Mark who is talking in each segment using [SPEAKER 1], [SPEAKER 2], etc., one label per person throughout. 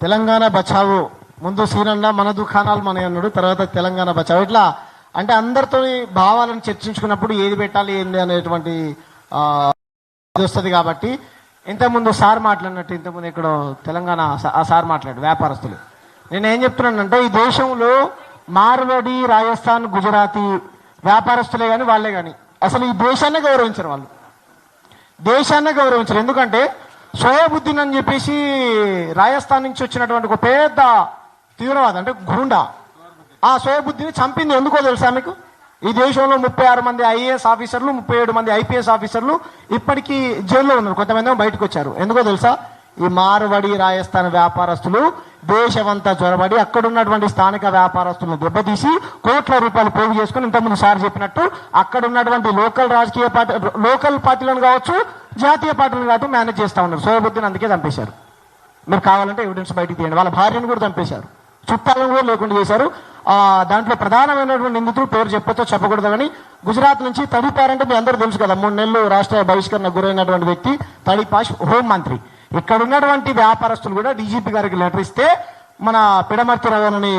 [SPEAKER 1] తెలంగాణ బచావు. ముందు సీనన్న మన దుకాణాలు మన అన్నాడు తర్వాత తెలంగాణ బచావు. ఇట్లా అంటే అందరితో భావాలను చర్చించుకున్నప్పుడు ఏది పెట్టాలి ఏంది అనేటువంటి ఇది వస్తుంది కాబట్టి ఇంతకుముందు సార్ మాట్లాడినట్టు ఇంతకుముందు ఇక్కడ తెలంగాణ ఆ సార్ మాట్లాడు వ్యాపారస్తులు. నేను ఏం చెప్తున్నానంటే ఈ దేశంలో మార్వడి రాజస్థాన్ గుజరాతీ వ్యాపారస్తులే కానీ వాళ్ళే కానీ అసలు ఈ దేశాన్ని గౌరవించరు వాళ్ళు. దేశాన్ని గౌరవించరు. ఎందుకంటే సోయాబుద్దీన్ అని చెప్పేసి రాజస్థాన్ నుంచి వచ్చినటువంటి ఒక పెద్ద తీవ్రవాదం అంటే గుండా. ఆ సోయాబుద్దీని చంపింది ఎందుకో తెలుసా మీకు? ఈ దేశంలో ముప్పై ఆరు మంది ఐఏఎస్ ఆఫీసర్లు ముప్పై ఏడు మంది ఐపీఎస్ ఆఫీసర్లు ఇప్పటికీ జైల్లో ఉన్నారు. కొంతమంది ఏమో బయటకు వచ్చారు. ఎందుకో తెలుసా? ఈ మార్వడి రాజస్థాన్ వ్యాపారస్తులు దేశమంతా చొరబడి అక్కడ ఉన్నటువంటి స్థానిక వ్యాపారస్తులను దెబ్బతీసి కోట్ల రూపాయలు పోగు చేసుకుని ఇంతకుముందు సార్ చెప్పినట్టు అక్కడ ఉన్నటువంటి లోకల్ రాజకీయ పార్టీ లోకల్ పార్టీలను కావచ్చు జాతీయ పార్టీలను కావచ్చు మేనేజ్ చేస్తా ఉన్నారు. సోయబుద్దీన్ అందుకే చంపేశారు. మీరు కావాలంటే ఎవిడెన్స్ బయటికి తీయండి. వాళ్ళ భార్యను కూడా చంపేశారు. చుట్టాలను కూడా లేకుండా చేశారు. దాంట్లో ప్రధానమైనటువంటి నిందితుడు పేరు చెప్పొచ్చో చెప్పకూడదు కానీ గుజరాత్ నుంచి తడిపారంటే మీ అందరూ తెలుసు కదా మూడు నెలలు రాష్ట్ర బహిష్కరణ గురైనటువంటి వ్యక్తి తడిపాష్ హోం మంత్రి. ఇక్కడ ఉన్నటువంటి వ్యాపారస్తులు కూడా డీజీపీ గారికి లెటర్ ఇస్తే మన పిడమర్తి రవణని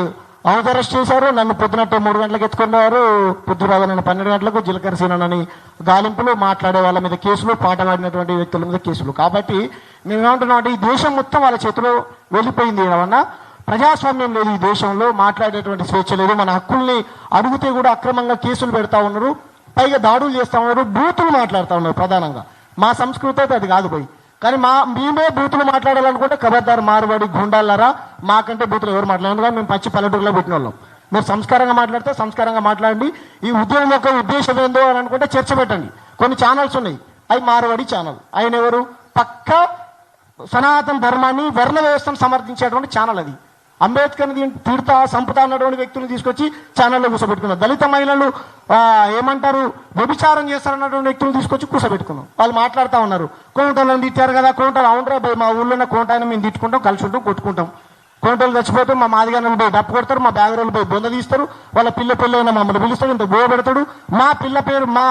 [SPEAKER 1] హౌస్ అరెస్ట్ చేశారు నన్ను పొద్దునట్టే మూడు గంటలకు ఎత్తుకున్నారు పొద్దురాగా పన్నెండు గంటలకు జీలకర్ర సీనని గాలింపులు మాట్లాడే వాళ్ళ మీద కేసులు పాట పాడినటువంటి వ్యక్తుల మీద కేసులు. కాబట్టి మేము అంటే ఈ దేశం మొత్తం వాళ్ళ చేతిలో వెళ్ళిపోయింది ఏమన్నా? ప్రజాస్వామ్యం లేదు ఈ దేశంలో మాట్లాడేటువంటి స్వేచ్ఛ లేదు మన హక్కుల్ని అడిగితే కూడా అక్రమంగా కేసులు పెడతా ఉన్నారు పైగా దాడులు చేస్తా ఉన్నారు బూతులు మాట్లాడుతూ ఉన్నారు ప్రధానంగా. మా సంస్కృతి అయితే అది కాదు పోయి. కానీ మా మేమే బూతులు మాట్లాడాలనుకుంటే ఖబర్దార్ మారువాడి గుండాలరా మాకంటే బూతులు ఎవరు మాట్లాడారు. మేము పచ్చి పల్లెటూరులో పెట్టిన వాళ్ళం మీరు సంస్కారంగా మాట్లాడితే సంస్కారంగా మాట్లాడండి. ఈ ఉద్యమం యొక్క ఉద్దేశం ఏందో అని అనుకుంటే చర్చ పెట్టండి. కొన్ని ఛానల్స్ ఉన్నాయి. అవి మారవాడి ఛానల్ ఆయన ఎవరు? పక్క సనాతన ధర్మాన్ని వర్ణ వ్యవస్థను సమర్థించేటువంటి ఛానల్ అది. అంబేద్కర్ తీర్థ సంపద అన్నటువంటి వ్యక్తులను తీసుకొచ్చి ఛానల్లో కూర్చోబెట్టుకున్నారు దళిత మహిళలు ఏమంటారు వ్యభిచారం చేస్తారన్నటువంటి వ్యక్తులను తీసుకొచ్చి కూర్చోబెట్టుకున్నాం వాళ్ళు మాట్లాడుతూ ఉన్నారు. కోంటలను తిట్టారు కదా కోంటలు అవునరా మా ఊళ్ళో కోంటాయని మేము తిట్టుకుంటాం కలిసి ఉంటాం కొట్టుకుంటాం. కోంటలు చచ్చిపోతే మా మాదిగానలు పోయి డప్పు కొడతారు మా బ్యాగులు పోయి బొంద తీస్తారు వాళ్ళ పిల్ల పిల్లైనా మమ్మల్ని పిలుస్తాడు ఇంత గోవ పెడతాడు. మా పిల్ల పేరు మా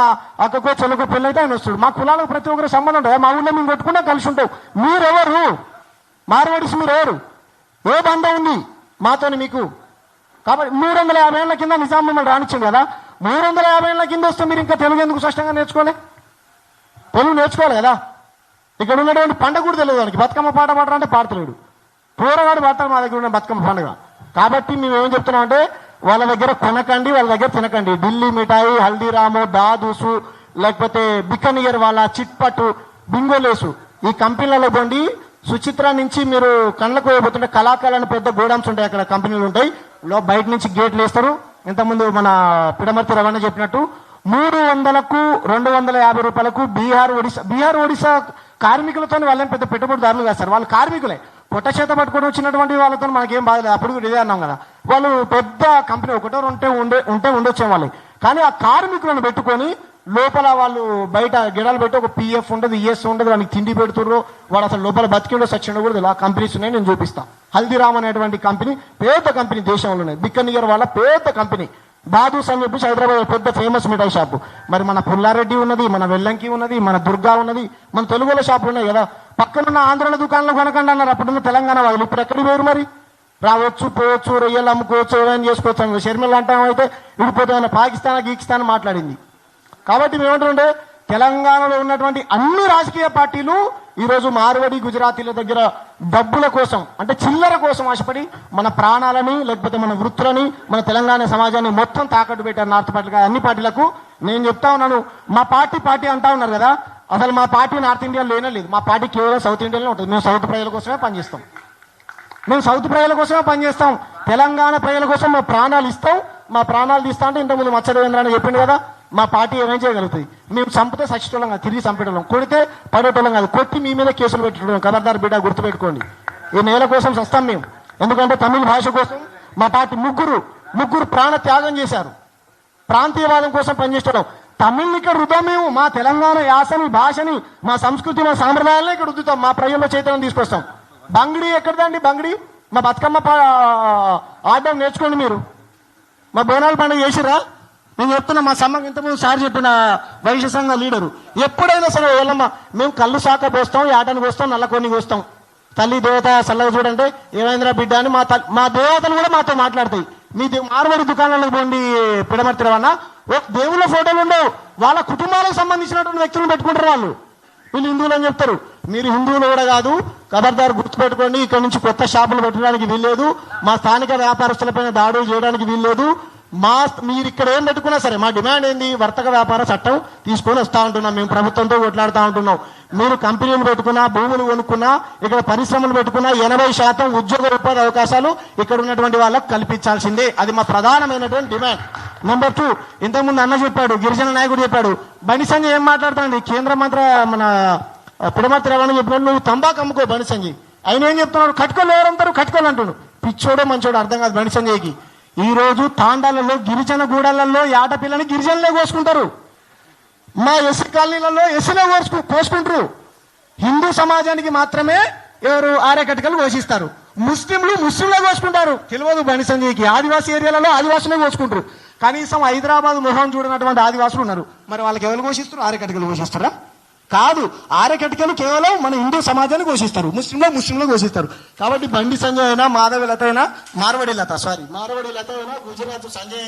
[SPEAKER 1] అక్కకో చెల్లకో పిల్ల అయితే ఆయన వస్తాడు. మా కులాలకు ప్రతి ఒక్కరు సంబంధం ఉంటుంది? మా ఊళ్ళో మేము కొట్టుకుంటాం కలిసి ఉంటాం. మీరెవరు? మారవడిసి మీరు ఎవరు ఏ బంధం ఉంది? మాతోని మీకు. కాబట్టి మూడు వందల యాభై ఏళ్ళ కింద నిజాం మిమ్మల్ని రానిచ్చింది కదా? మూడు వందల యాభై ఏళ్ళ కింద వస్తే మీరు ఇంకా తెలుగు ఎందుకు స్పష్టంగా నేర్చుకోలే? తెలుగు నేర్చుకోవాలి కదా? ఇక్కడ ఉన్నటువంటి పండుగ కూడా తెలియదు దానికి బతుకమ్మ పాట పాడాలంటే పాడతలేడు. పూరగాడు పాడతారు మా దగ్గర ఉన్న బతుకమ్మ పండుగ. కాబట్టి మేము ఏం చెప్తున్నాం అంటే వాళ్ళ దగ్గర కొనకండి వాళ్ళ దగ్గర తినకండి. ఢిల్లీ మిఠాయి హల్దీరాము దాదూసు లేకపోతే బిక్కనియర్ వాళ్ళ చిట్పట్టు బింగోలేసు ఈ కంపెనీలలో పోండి సుచిత్ర నుంచి మీరు కళ్ళకు పోతుంటే కళాకాలని పెద్ద గోడౌన్స్ ఉంటాయి. అక్కడ కంపెనీలు ఉంటాయి. లో బయట నుంచి గేట్లు వేస్తారు. ఇంతకుముందు మన పిడమర్తి రవాణా చెప్పినట్టు మూడు వందలకు రెండు వందల యాభై రూపాయలకు బీహార్ ఒడిశా బీహార్ ఒడిశా కార్మికులతో వాళ్ళని పెద్ద పెట్టుబడిదారులు కాదు సార్ వాళ్ళు కార్మికులే. పొట్ట చేత పట్టుకొని వచ్చినటువంటి వాళ్ళతో మనకేం బాధలేదు అప్పుడు కూడా ఇదే అన్నాం కదా. వాళ్ళు పెద్ద కంపెనీ ఒకటో ఉంటే ఉండే ఉంటే ఉండొచ్చే వాళ్ళు కానీ ఆ కార్మికులను పెట్టుకొని లోపల వాళ్ళు బయట గిడాలు పెట్టి ఒక పిఎఫ్ ఉండదు ఈఎస్ ఉండదు వానికి తిండి పెడుతుర్రు. వాడు అసలు లోపల బతికిండో సచ్చిండో కూడా ఇలా ఆ కంపెనీస్ ఉన్నాయి నేను చూపిస్తా. హల్దీరామ్ అనేటువంటి కంపెనీ పెద్ద కంపెనీ దేశంలో ఉన్నాయి. బిక్కనియర్ వాళ్ళ పెద్ద కంపెనీ బాదు అని చెప్పేసి హైదరాబాద్ పెద్ద ఫేమస్ మిఠాయి షాప్ మరి మన పుల్లారెడ్డి ఉన్నది మన వెల్లంకి ఉన్నది మన దుర్గా ఉన్నది మన తెలుగులో షాపులు ఉన్నాయి కదా. పక్కనున్న ఆంధ్రాల దుకాణంలో కొనకండి అన్నారు. అప్పుడున్న తెలంగాణ వాళ్ళు. ఇప్పుడు ఎక్కడికి పోయారు మరి? రావచ్చు పోవచ్చు రొయ్యలు అమ్ముకోవచ్చు ఏమైనా చేసుకోవచ్చు. అని షర్మిల అంటాం అయితే పోతే పాకిస్తాన్ గీకిస్తాన్ మాట్లాడింది. కాబట్టి మేమంటుంటే తెలంగాణలో ఉన్నటువంటి అన్ని రాజకీయ పార్టీలు ఈరోజు మార్వడి గుజరాతీల దగ్గర డబ్బుల కోసం అంటే చిల్లర కోసం ఆశపడి మన ప్రాణాలని లేకపోతే మన వృత్తులని మన తెలంగాణ సమాజాన్ని మొత్తం తాకట్టు పెట్టారు నార్త్ పార్టీలు అన్ని పార్టీలకు. నేను చెప్తా ఉన్నాను మా పార్టీ పార్టీ అంటా ఉన్నారు కదా అసలు మా పార్టీ నార్త్ ఇండియాలో లేనే లేదు. మా పార్టీ కేవలం సౌత్ ఇండియాలో ఉంటుంది. మేము సౌత్ ప్రజల కోసమే పనిచేస్తాం. మేము సౌత్ ప్రజల కోసమే పనిచేస్తాం. తెలంగాణ ప్రజల కోసం మా ప్రాణాలు ఇస్తాం. మా ప్రాణాలు తీస్తా అంటే ఇంతకుముందు మత్స్యదేవేంద్ర అని చెప్పింది కదా మా పార్టీ ఏమైనా చేయగలుగుతుంది మేము చంపితే సచ్చిటోళ్ళం కాదు తిరిగి చంపేటోళ్ళం. కొడితే పడేటోళ్ళం కాదు. కొట్టి మీ మీద కేసులు పెట్టడం ఖబర్దారు బిడ్డ గుర్తుపెట్టుకోండి. ఈ నేల కోసం సస్తాం మేము. ఎందుకంటే తమిళ భాష కోసం మా పార్టీ ముగ్గురు ముగ్గురు ప్రాణ త్యాగం చేశారు. ప్రాంతీయవాదం కోసం పనిచేస్తాం తమిళ్ని ఇక్కడ రుద్దాం మేము. మా తెలంగాణ యాసని భాషని మా సంస్కృతి మా సాంప్రదాయాలను ఇక్కడ రుద్దుతాం. మా ప్రజల్లో చైతన్యం తీసుకొస్తాం. బంగిడి ఎక్కడదండి బంగిడి? మా బతుకమ్మ పా- ఆడడం నేర్చుకోండి మీరు. మా బోనాల పండుగ చేసిరా నేను చెప్తున్నా మా సమ్మకి ఇంతకుముందు సార్ చెప్పిన వైశ్య సంఘ లీడరు. ఎప్పుడైనా సరే వెళ్ళమ్మ మేము కళ్ళు శాఖ పోస్తాం యాటని పోస్తాం నల్లకొని వస్తాం పోస్తాం. తల్లి దేవత చల్లగా చూడంటే ఏమైందిరా బిడ్డ అని మా మా దేవతలు కూడా మాతో మాట్లాడతాయి. మీ దే- దుకాణాలకు పోండి పిడమర్తి రవాణా. ఓ దేవుళ్ళ ఫోటోలు ఉండవు. వాళ్ళ కుటుంబాలకు సంబంధించినటువంటి వ్యక్తులను పెట్టుకుంటారు వాళ్ళు. వీళ్ళు హిందువులు అని చెప్తారు. మీరు హిందువులు కూడా కాదు ఖబర్దారు గుర్తుపెట్టుకోండి ఇక్కడ నుంచి కొత్త షాపులు పెట్టడానికి వీల్లేదు. మా స్థానిక వ్యాపారస్తులపైన దాడులు చేయడానికి వీల్లేదు. మా మీరు ఇక్కడ ఏం పెట్టుకున్నా సరే మా డిమాండ్ ఏంది? వర్తక వ్యాపార చట్టం తీసుకొని వస్తా ఉంటున్నాం. మేము ప్రభుత్వంతో కొట్లాడుతూ ఉంటున్నాం. మీరు కంపెనీలు పెట్టుకున్నా భూములు కొనుక్కున్నా ఇక్కడ పరిశ్రమలు పెట్టుకున్నా ఎనభై శాతం ఉద్యోగ ఉపాధి అవకాశాలు ఇక్కడ ఉన్నటువంటి వాళ్ళకు కల్పించాల్సిందే. అది మా ప్రధానమైనటువంటి డిమాండ్. నెంబర్ టూ ఇంతకుముందు అన్న చెప్పాడు గిరిజన నాయకుడు చెప్పాడు బండి సంజయ్ ఏం మాట్లాడుతాడు కేంద్ర మంత్రి మన పుడమతి రవాణా చెప్పినట్టు నువ్వు తంబాకు అమ్ముకో బండి సంజయ్. ఆయన ఏం చెప్తున్నాడు? కట్టుకోలేరు ఎవరంటారు కట్టుకోవాలంటున్నాడు. పిచ్చోడో మంచోడో అర్థం కాదు బండి సంజయ్కి. ఈరోజు తాండాలలో గిరిజన గూడలలో ఆడపిల్లని గిరిజనలే కోసుకుంటారు. మా ఎస్సీ కాలనీలలో ఎస్సీలే కోసుకు కోసుకుంటారు. హిందూ సమాజానికి మాత్రమే ఎవరు ఆరేకటికలు పోషిస్తారు. ముస్లింలు ముస్లింలే కోసుకుంటారు. తెలియదు బండి సంజయ్కి. ఆదివాసీ ఏరియాలలో ఆదివాసులే కోసుకుంటారు. కనీసం హైదరాబాద్ మొహం చూడనటువంటి ఆదివాసులు ఉన్నారు. మరి వాళ్ళకి ఎవరు పోషిస్తారు? ఆరేకటికలు పోషిస్తారా? కాదు ఆరకటికలు కేవలం మన హిందూ సమాజాన్ని ఘోషిస్తారు. ముస్లింలో ముస్లింలో ఘోషిస్తారు. కాబట్టి బండి సంజయ్ అయినా మాధవి లత అయినా మార్వడి లత సారీ మార్వడి లత అయినా గుజరాత్ సంజయ్